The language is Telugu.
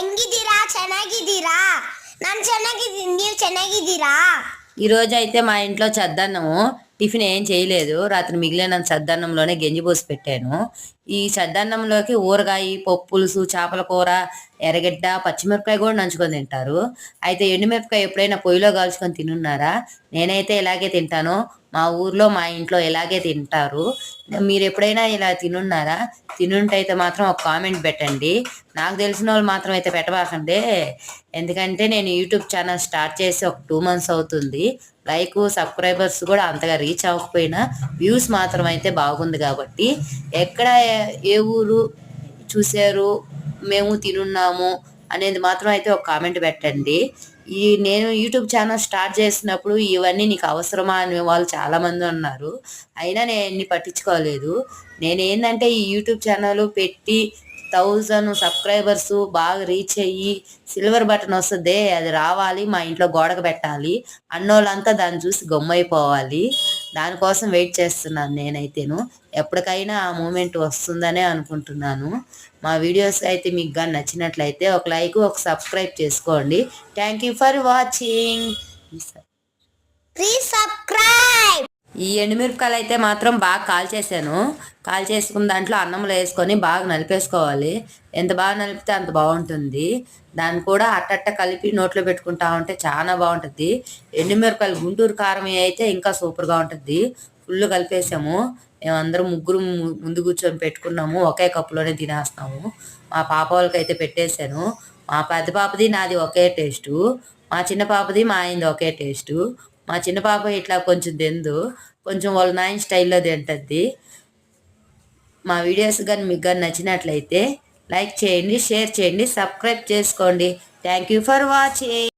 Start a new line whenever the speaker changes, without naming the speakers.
ಹೆಂಗಿದ್ದೀರಾ ಚೆನ್ನಾಗಿದ್ದೀರಾ ನಾನು ಚೆನ್ನಾಗಿದ್ದೀನಿ ನೀವು ಚೆನ್ನಾಗಿದ್ದೀರಾ
ఈరోజు అయితే మా ఇంట్లో చద్దన్నము టిఫిన్ ఏం చేయలేదు రాత్రి మిగిలిన చద్దన్నంలోనే గెంజి పోసి పెట్టాను ఈ చద్దన్నంలోకి ఊరగాయ పప్పులుసు చేపల కూర ఎర్రగడ్డ పచ్చిమిరపకాయ కూడా నంచుకొని తింటారు. అయితే ఎండుమిరపకాయ ఎప్పుడైనా పొయ్యిలో కాల్చుకొని తినున్నారా? నేనైతే ఇలాగే తింటాను. మా ఊర్లో మా ఇంట్లో ఇలాగే తింటారు. మీరు ఎప్పుడైనా ఇలా తినున్నారా? తినుంటైతే మాత్రం ఒక కామెంట్ పెట్టండి. నాకు తెలిసిన వాళ్ళు మాత్రం అయితే పెట్టబాకండి. ఎందుకంటే నేను యూట్యూబ్ ఛానల్ స్టార్ట్ చేసి ఒక టూ మంత్స్ అవుతుంది. లైక్ సబ్స్క్రైబర్స్ కూడా అంతగా రీచ్ అవ్వకపోయినా వ్యూస్ మాత్రం అయితే బాగుంది కాబట్టి ఎక్కడ ఏ- ఊరు చూశారు మేము తినున్నాము అనేది మాత్రం అయితే ఒక కామెంట్ పెట్టండి. ఈ నేను యూట్యూబ్ ఛానల్ స్టార్ట్ చేసినప్పుడు ఇవన్నీ నీకు అవసరమా అనే వాళ్ళు చాలామంది ఉన్నారు అయినా నేను పట్టించుకోలేదు. నేను ఏంటంటే ఈ యూట్యూబ్ ఛానల్ పెట్టి థౌజండ్ సబ్స్క్రైబర్స్ బాగా రీచ్ అయ్యి సిల్వర్ బటన్ వస్తుంది అది రావాలి మా ఇంట్లో గోడకు పెట్టాలి అన్నోళ్ళంతా దాన్ని చూసి గమ్మైపోవాలి దానికోసం వెయిట్ చేస్తున్నాను నేనైతేను. ఎప్పటికైనా ఆ మూమెంట్ వస్తుందనే అనుకుంటున్నాను. మా వీడియోస్ అయితే మీకు కానీ నచ్చినట్లయితే ఒక లైక్ ఒక సబ్స్క్రైబ్ చేసుకోండి. Thank you for watching.
Please subscribe
ఈ ఎండుమిరపకాయలు అయితే మాత్రం బాగా కాల్చేసాను కాల్చేసుకున్న దాంట్లో అన్నంలో వేసుకొని బాగా నలిపేసుకోవాలి. ఎంత బాగా నలిపితే అంత బాగుంటుంది. దాన్ని కూడా అట్టట్ట కలిపి నోట్లో పెట్టుకుంటా ఉంటే చాలా బాగుంటుంది. ఎండుమిరపకాయలు గుంటూరు కారం అయితే ఇంకా సూపర్గా ఉంటుంది. ఫుల్ కలిపేసాము. మేమందరం ముగ్గురు ము- ముందు కూర్చొని పెట్టుకున్నాము. ఒకే కప్పులోనే తినేస్తాము మా పాప వాళ్ళకి అయితే పెట్టేశాను. మా పెద్ద పాపది నాది ఒకే టేస్టు. మా చిన్న పాపది మా ఆయనది ఒకే టేస్టు. మా చిన్న పాప ఇట్లా కొంచెం తిందు. కొంచెం వాళ్ళ నాయన స్టైల్లో తింటుంది మా వీడియోస్ కానీ మీకు కానీ నచ్చినట్లయితే లైక్ చేయండి షేర్ చేయండి సబ్స్క్రైబ్ చేసుకోండి. Thank you for watching